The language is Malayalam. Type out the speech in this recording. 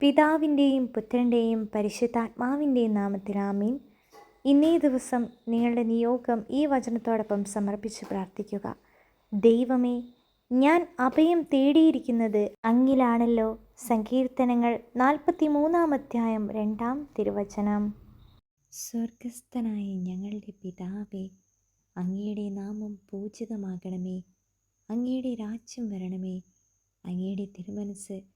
പിതാവിന്റെയും പുത്രന്റെയും പരിശുദ്ധാത്മാവിന്റെയും നാമത്തിൽ ആമീൻ. ഇന്നേ ദിവസം നിങ്ങളുടെ നിയോഗം ഈ വചനത്തോടൊപ്പം സമർപ്പിച്ച് പ്രാർത്ഥിക്കുക. ദൈവമേ ഞാൻ അഭയം തേടിയിരിക്കുന്നത് അങ്ങിലാണല്ലോ. സങ്കീർത്തനങ്ങൾ നാൽപ്പത്തി മൂന്നാം അധ്യായം രണ്ടാം തിരുവചനം. സ്വർഗസ്ഥനായ ഞങ്ങളുടെ പിതാവേ അങ്ങയുടെ നാമം പൂജിതമാകണമേ. അങ്ങയുടെ രാജ്യം വരണമേ. അങ്ങയുടെ തിരുമനസ്